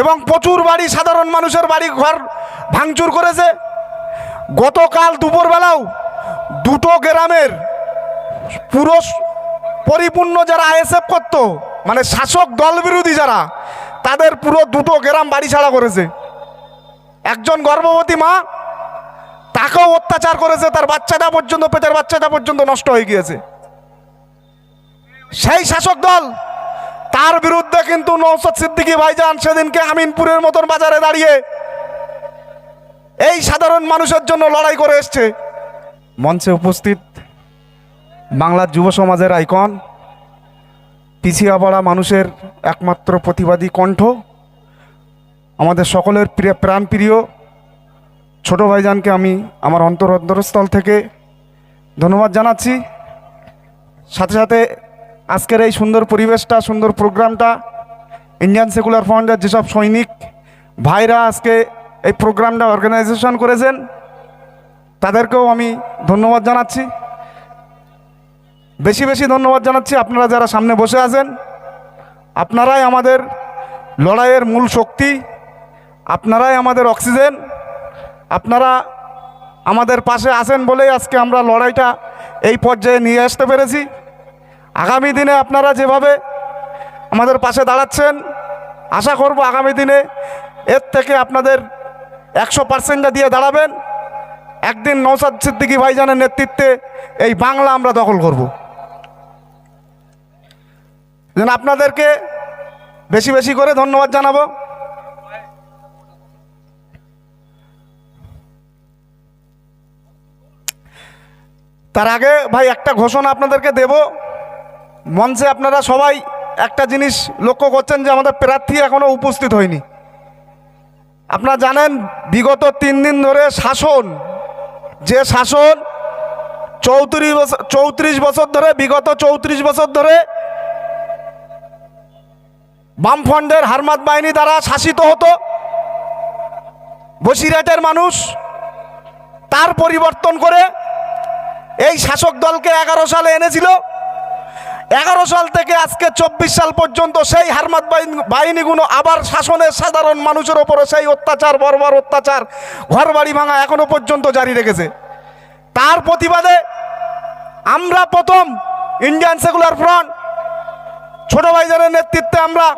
এবং প্রচুর বাড়ি, সাধারণ মানুষের বাড়ি ঘর ভাঙচুর করেছে। গতকাল দুপুরবেলাও দুটো গ্রামের পুরো পরিপূর্ণ যারা আইএসএফ করত মানে শাসক দল বিরোধী যারা, তাদের পুরো দুটো গ্রাম বাড়ি ছাড়া করেছে। একজন গর্ভবতী মা, তাকেও অত্যাচার করেছে, তার বাচ্চাটা পর্যন্ত পেটের বাচ্চাটা পর্যন্ত নষ্ট হয়ে গিয়েছে। সেই শাসক দল তার বিরুদ্ধে কিন্তু নৌসদ সিদ্দিকী ভাইজান সেদিনকে আমিনপুরের মতন বাজারে দাঁড়িয়ে এই সাধারণ মানুষের জন্য লড়াই করে এসছে। মঞ্চে উপস্থিত বাংলার যুব সমাজের আইকন, পিছিয়ে পড়া মানুষের একমাত্র প্রতিবাদী কণ্ঠ, আমাদের সকলের প্রিয় প্রাণপ্রিয় ছোট ভাইজানকে আমি আমার অন্তর অন্তরস্থল থেকে ধন্যবাদ জানাচ্ছি। সাথে সাথে আজকের এই সুন্দর পরিবেশটা, সুন্দর প্রোগ্রামটা ইন্ডিয়ান সেকুলার ফ্রন্টের যেসব সৈনিক, ভাইরা আজকে এই প্রোগ্রামটা অর্গানাইজেশন করেছেন, তাদেরকেও আমি ধন্যবাদ জানাচ্ছি। বেশি বেশি ধন্যবাদ জানাচ্ছি আপনারা যারা সামনে বসে আছেন। আপনারাই আমাদের লড়াইয়ের মূল শক্তি, আপনারাই আমাদের অক্সিজেন, আপনারা আমাদের পাশে আছেন বলেই আজকে আমরা লড়াইটা এই পর্যায়ে নিয়ে আসতে পেরেছি। আগামী দিনে আপনারা যেভাবে আমাদের পাশে দাঁড়াচ্ছেন, আশা করব আগামী দিনে এর থেকে আপনাদের একশো পার্সেন্টটা দিয়ে দাঁড়াবেন। একদিন নৌসাদ সিদ্দিকী ভাইজানের নেতৃত্বে এই বাংলা আমরা দখল করব। যেন আপনাদেরকে বেশি বেশি করে ধন্যবাদ জানাব। তার আগে ভাই একটা ঘোষণা আপনাদেরকে দেব। মঞ্চে আপনারা সবাই একটা জিনিস লক্ষ্য করছেন যে আমাদের প্রার্থী এখনও উপস্থিত হয়নি। আপনারা জানেন, বিগত তিন দিন ধরে শাসন, যে শাসন চৌত্রিশ বছর চৌত্রিশ বছর ধরে, বিগত চৌত্রিশ বছর ধরে বামফ্রন্টের হারমাত বাহিনী দ্বারা শাসিত হতো। বসিরহাটের মানুষ তার পরিবর্তন করে এই শাসক দলকে এগারো সালে এনেছিল। এগারো সাল থেকে আজকে চব্বিশ সাল পর্যন্ত সেই হারমাত বাহিনী- বাহিনীগুলো আবার শাসনের সাধারণ মানুষের ওপরে সেই অত্যাচার, বর্বর অত্যাচার ঘর বাড়ি ভাঙা এখনও পর্যন্ত জারি রেখেছে। তার প্রতিবাদে আমরা প্রথম ইন্ডিয়ান সেকুলার ফ্রন্ট ছোট ভাইজানের নেতৃত্বে আমরা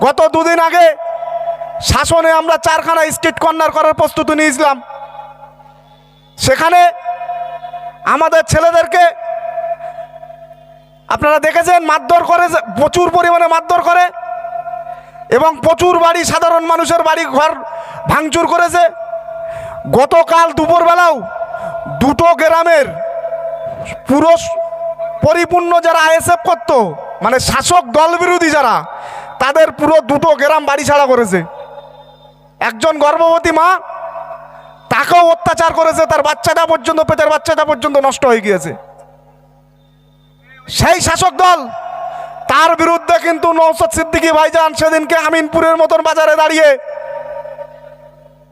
গত দুদিন আগে শাসনে আমরা চারখানা স্ট্রিট কর্নার করার প্রস্তুতি নিয়েছিলাম। সেখানে আমাদের ছেলেদেরকে আপনারা দেখেছেন মারধর করে প্রচুর পরিমাণে মারধর করে এবং প্রচুর বাড়ি, সাধারণ মানুষের বাড়ি ঘর ভাঙচুর করেছে। গতকাল দুপুরবেলাও দুটো গ্রামের পুরো পরিপূর্ণ যারা আইএসএফ করত মানে শাসক দল বিরোধী যারা, তাদের পুরো দুটো গ্রাম বাড়ি ছাড়া করেছে। একজন গর্ভবতী মা, তাকেও অত্যাচার করেছে, তার বাচ্চাটা পর্যন্ত, পেটের বাচ্চাটা পর্যন্ত নষ্ট হয়ে গিয়েছে। সেই শাসক দল, তার বিরুদ্ধে কিন্তু নৌসদ সিদ্দিকী ভাইজান সেদিনকে আমিনপুরের মতন বাজারে দাঁড়িয়ে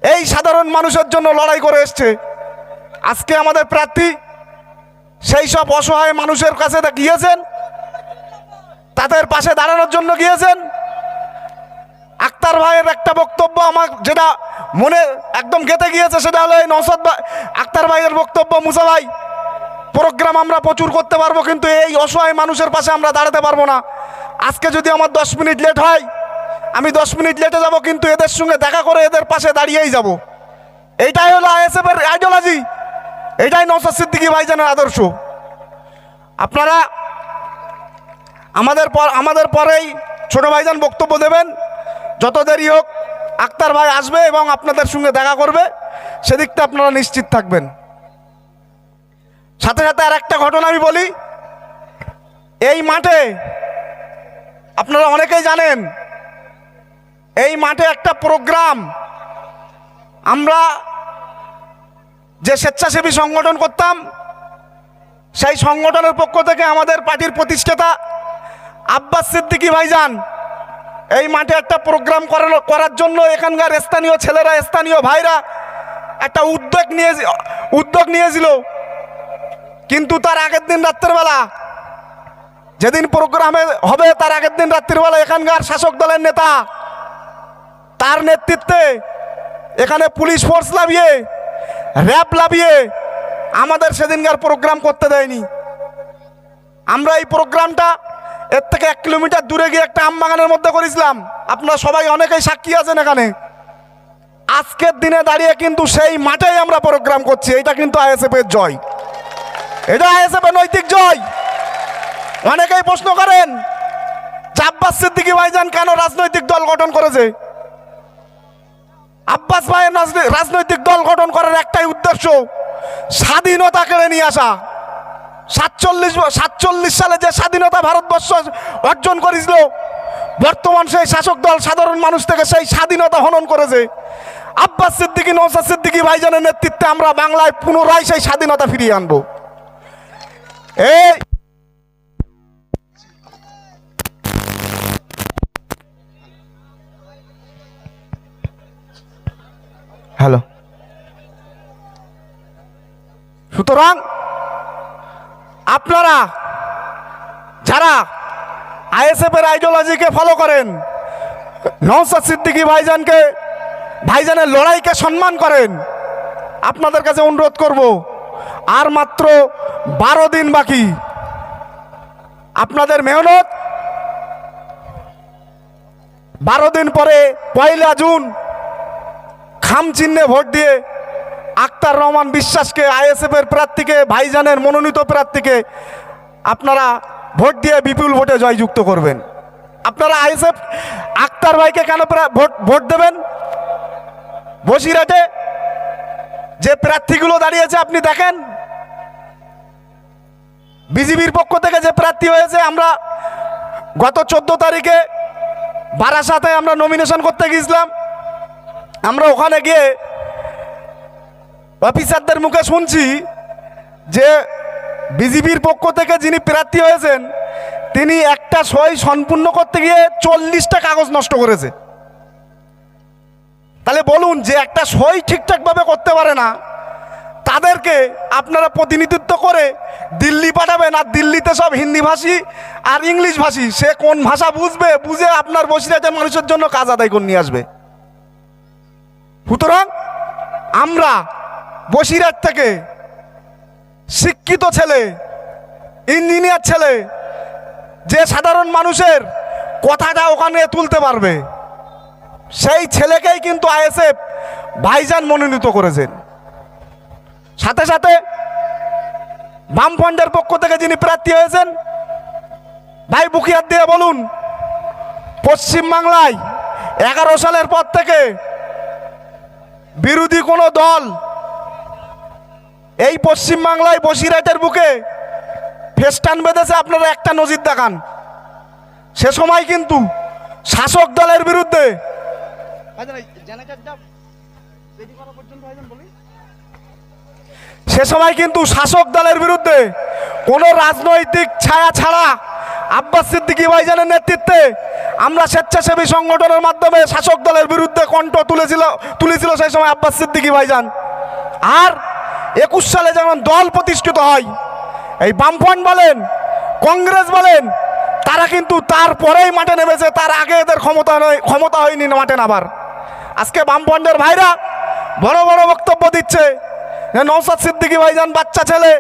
এই সাধারণ মানুষের জন্য লড়াই করে এসছে। আজকে আমাদের প্রার্থী সেই সব অসহায় মানুষের কাছে গিয়েছেন, তাদের পাশে দাঁড়ানোর জন্য গিয়েছেন। আক্তার ভাইয়ের একটা বক্তব্য আমার যেটা মনে একদম গেতে গিয়েছে, সেটা হলো এই নৌসদ ভাই আক্তার ভাইয়ের বক্তব্য মুসা ভাই প্রোগ্রাম আমরা প্রচুর করতে পারব, কিন্তু এই অসহায় মানুষের পাশে আমরা দাঁড়াতে পারব না। আজকে যদি আমার দশ মিনিট লেট হয়, আমি দশ মিনিট লেটে যাব, কিন্তু এদের সঙ্গে দেখা করে এদের পাশে দাঁড়িয়েই যাব। এইটাই হলো আইএসএফ এর আইডিওলজি এটাই নৌসাদ সিদ্দিকী ভাইজানের আদর্শ। আপনারা আমাদের পর আমাদের পরেই ছোট ভাইজান বক্তব্য দেবেন। যত দেরি হোক, আক্তার ভাই আসবে এবং আপনাদের সঙ্গে দেখা করবে। সেদিকটা আপনারা নিশ্চিত থাকবেন। সাথে সাথে আর একটা ঘটনা আমি বলি। এই মাঠে, আপনারা অনেকেই জানেন, এই মাঠে একটা প্রোগ্রাম। আমরা যে স্বেচ্ছাসেবী সংগঠন করতাম, সেই সংগঠনের পক্ষ থেকে আমাদের পার্টির প্রতিষ্ঠাতা আব্বাস সিদ্দিকী ভাইজান এই মাঠে একটা প্রোগ্রাম করানো করার জন্য এখানকার স্থানীয় ছেলেরা, স্থানীয় ভাইরা একটা উদ্যোগ নিয়ে উদ্যোগ নিয়েছিল। কিন্তু তার আগের দিন রাত্রেবেলা, যেদিন প্রোগ্রামে হবে তার আগের দিন রাত্রিবেলা এখানকার শাসক দলের নেতা, তার নেতৃত্বে এখানে পুলিশ ফোর্স লাভিয়ে র্যাব লাভিয়ে আমাদের সেদিনকার প্রোগ্রাম করতে দেয়নি। আমরা এই প্রোগ্রামটা এর থেকে এক কিলোমিটার দূরে গিয়ে একটা আমবাগানের মধ্যে করেছিলাম। আপনারা সবাই অনেকেই সাক্ষী আছেন এখানে। আজকের দিনে দাঁড়িয়ে কিন্তু সেই মাঠেই আমরা প্রোগ্রাম করছি। এটা কিন্তু আইএসএফ এর জয়। এটা আইএসএফ নৈতিক জয়। অনেকেই প্রশ্ন করেন, আব্বাস সিদ্দিকি ভাইজান কেন রাজনৈতিক দল গঠন করেছে? আব্বাস ভাইয়ের রাজনৈতিক দল গঠন করার একটাই উদ্দেশ্য, স্বাধীনতা কেড়ে নিয়ে আসা। সাতচল্লিশ সাতচল্লিশ সালে যে স্বাধীনতা ভারতবর্ষ অর্জন করেছিল, বর্তমান সেই শাসক দল সাধারণ মানুষ থেকে সেই স্বাধীনতা হনন করেছে। আব্বাস সিদ্দিকি নৌসাদ সিদ্দিকি ভাইজানের নেতৃত্বে আমরা বাংলায় পুনরায় সেই স্বাধীনতা ফিরিয়ে আনব। এই! হ্যালো। সুতরাং আপনারা যারা আইএসএফ এর আইডিওলজিকে ফলো করেন নওসাদ সিদ্দিকী ভাইজানকে, ভাইজানের লড়াইকে সম্মান করেন, আপনাদের কাছে অনুরোধ করব আর মাত্র বারো দিন বাকি। আপনাদের মেহনত? বারো দিন পরে পয়লা জুন, খাম চিহ্নে ভোট দিয়ে আক্তার রহমান বিশ্বাসকে, আইএসএফের প্রার্থীকে, ভাইজানের মনোনীত প্রার্থীকে আপনারা ভোট দিয়ে বিপুল ভোটে জয়যুক্ত করবেন। আপনারা আইএসএফ, আক্তার ভাইকে কেন ভোট ভোট দেবেন? বসিরহাটে যে প্রার্থীগুলো দাঁড়িয়েছে, আপনি দেখেন? বিজেপির পক্ষ থেকে যে প্রার্থী হয়েছে, আমরা গত চোদ্দ তারিখে বারাসাতে আমরা নমিনেশন করতে গিয়েছিলাম। আমরা ওখানে গিয়ে অফিসারদের মুখে শুনছি যে বিজেপির পক্ষ থেকে যিনি প্রার্থী হয়েছেন, তিনি একটা সই সম্পূর্ণ করতে গিয়ে চল্লিশটা কাগজ নষ্ট করেছে। তাহলে বলুন যে একটা সই ঠিকঠাকভাবে করতে পারে না তাদেরকে আপনারা প্রতিনিধিত্ব করে দিল্লি পাঠাবেন আর দিল্লিতে সব হিন্দি ভাষী আর ইংলিশ ভাষী। সে কোন ভাষা বুঝবে, বুঝে আপনার বসিরহাটের মানুষের জন্য কাজ আদায় করে নিয়ে আসবে। সুতরাং আমরা বসিরহাট থেকে শিক্ষিত ছেলে, ইঞ্জিনিয়ার ছেলে, যে সাধারণ মানুষের কথাটা ওখানে তুলতে পারবে, সেই ছেলেকেই কিন্তু আইএসএফ ভাইজান মনোনীত করেছেন। সাথে সাথে বামফ্রন্টের পক্ষ থেকে যিনি প্রার্থী হয়েছেন, ভাই বুকিয়ার দিয়ে বলুন পশ্চিমবাংলায় এগারো সালের পর থেকে বিরোধী কোনো দল এই পশ্চিমবাংলায় বসিরহাটের বুকে ফেস্টান বেঁধেছে, আপনারা একটা নজির দেখান। সে সময় কিন্তু শাসক দলের বিরুদ্ধে সে সময় কিন্তু শাসক দলের বিরুদ্ধে কোনো রাজনৈতিক ছায়া ছাড়া আব্বাস সিদ্দিকী ভাইজানের নেতৃত্বে আমরা স্বেচ্ছাসেবী সংগঠনের মাধ্যমে শাসক দলের বিরুদ্ধে কণ্ঠ তুলেছিল তুলেছিল সেই সময় আব্বাস সিদ্দিকী ভাইজান। আর একুশ সালে যেমন দল প্রতিষ্ঠিত হয়, এই বামফ্রন্ট বলেন, কংগ্রেস বলেন, তারা কিন্তু তারপরেই মাঠে নেমেছে, তার আগে এদের ক্ষমতা নয়, ক্ষমতা হয়নি মাঠে নামার। আজকে বামফ্রন্টের ভাইরা বড় বড় বক্তব্য দিচ্ছে নৌসাদ সিদ্দিকী ভাইজান বাচ্চা ছেলে,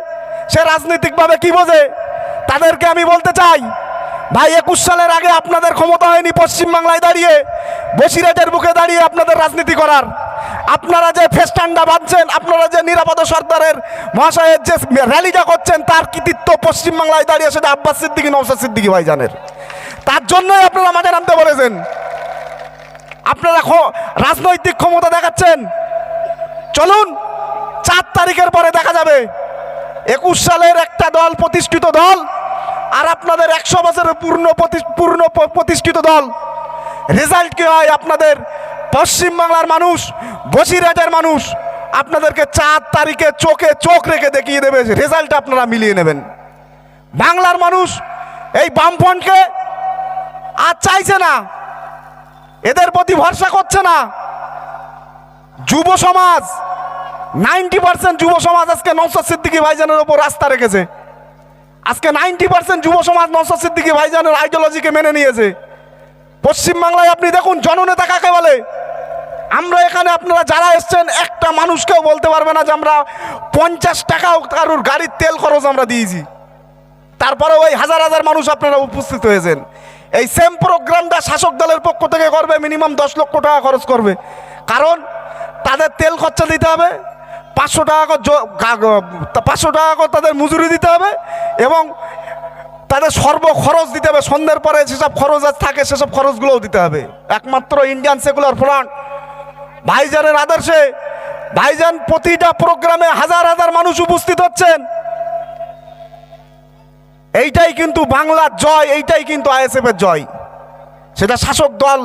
সে রাজনৈতিকভাবে কি বোঝে? তাদেরকে আমি বলতে চাই, ভাই, একুশ সালের আগে আপনাদের ক্ষমতা হয়নি পশ্চিমবাংলায় দাঁড়িয়ে, বসিরহাটের বুকে দাঁড়িয়ে আপনাদের রাজনীতি করার। আপনারা যে ফেস্টান্ডা বাঁধছেন, আপনারা যে নিরাপদ সর্দারের মহাশয়ের যে র্যালিটা করছেন, তার কৃতিত্ব পশ্চিমবাংলায় দাঁড়িয়ে সেটা আব্বাস সিদ্দিকী নৌসাদ সিদ্দিকী ভাইজানের। তার জন্যই আপনারা মাঠে নামতে বলেছেন। আপনারা রাজনৈতিক ক্ষমতা দেখাচ্ছেন। চলুন চার তারিখের পরে দেখা যাবে। একুশ সালের একটা দল প্রতিষ্ঠিত দল আর আপনাদের একশো বছরের পূর্ণ পূর্ণ প্রতিষ্ঠিত দল। রেজাল্ট কি হয় আপনাদের? পশ্চিমবাংলার মানুষ, বসিরহাটের মানুষ আপনাদেরকে চার তারিখে চোখে চোখ রেখে দেখিয়ে দেবে রেজাল্ট আপনারা মিলিয়ে নেবেন। বাংলার মানুষ এই বামফ্রন্টকে আর চাইছে না। এদের প্রতি ভরসা করছে না। যুব সমাজ নাইনটি পার্সেন্ট যুব সমাজ আজকে নৌসাদ সিদ্দিকী ভাইজানের ওপর রাস্তা রেখেছে। আজকে নাইনটি পার্সেন্ট যুব সমাজ নৌসাদ সিদ্দিকী ভাইজানের আইডিওলজিকে মেনে নিয়েছে। পশ্চিমবাংলায় আপনি দেখুন, জননেতা কাকে বলে? আমরা এখানে আপনারা যারা এসছেন, একটা মানুষকেও বলতে পারবে না যে আমরা পঞ্চাশ টাকাও কারোর গাড়ির তেল খরচ আমরা দিয়েছি। তারপরে ওই হাজার হাজার মানুষ আপনারা উপস্থিত হয়েছেন। এই সেম প্রোগ্রামটা শাসক দলের পক্ষ থেকে করবে মিনিমাম দশ লক্ষ টাকা খরচ করবে। কারণ তাদের তেল খরচা দিতে হবে পাঁচশো টাকা পাঁচশো টাকা করে তাদের মজুরি দিতে হবে এবং তাদের সর্ব খরচ দিতে হবে। সন্ধ্যের পরে যেসব খরচ আজ থাকে, সেসব খরচগুলোও দিতে হবে। একমাত্র ইন্ডিয়ান সেকুলার ফ্রন্ট ভাইজানের আদর্শে, ভাইজান প্রতিটা প্রোগ্রামে হাজার হাজার মানুষ উপস্থিত হচ্ছেন। এইটাই কিন্তু বাংলার জয়, এইটাই কিন্তু আইএসএফ এর জয়। সেটা শাসক দল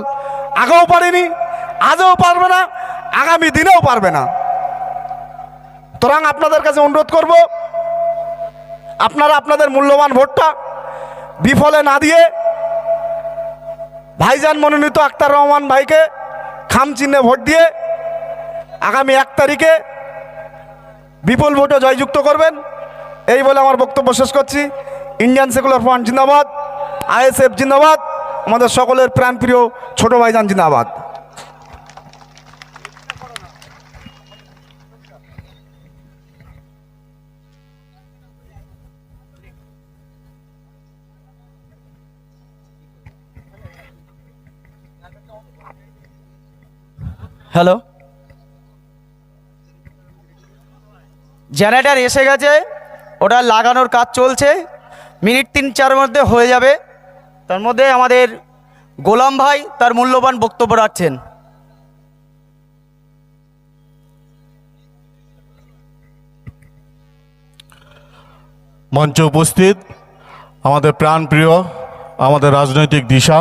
আগেও পারেনি, আজও পারবে না, আগামী দিনেও পারবে না। সুতরাং আপনাদের কাছে অনুরোধ করব, আপনারা আপনাদের মূল্যবান ভোটটা বিফলে না দিয়ে ভাইজান মনোনীত আক্তার রহমান ভাইকে খাম চিহ্নে ভোট দিয়ে আগামী এক তারিখে বিপুল ভোটে জয়যুক্ত করবেন। এই বলে আমার বক্তব্য শেষ করছি। ইন্ডিয়ান সেকুলার ফ্রন্ট জিন্দাবাদ, আইএসএফ জিন্দাবাদ, আমাদের সকলের প্রাণপ্রিয় ছোট ভাইজান জিন্দাবাদ। হ্যালো? জেনারেটার এসে গেছে, ওটা লাগানোর কাজ চলছে, মিনিট তিন চার মধ্যে হয়ে যাবে। তার মধ্যে আমাদের গোলাম ভাই তার মূল্যবান বক্তব্য রাখছেন। মঞ্চে উপস্থিত আমাদের প্রাণপ্রিয়, আমাদের রাজনৈতিক দিশা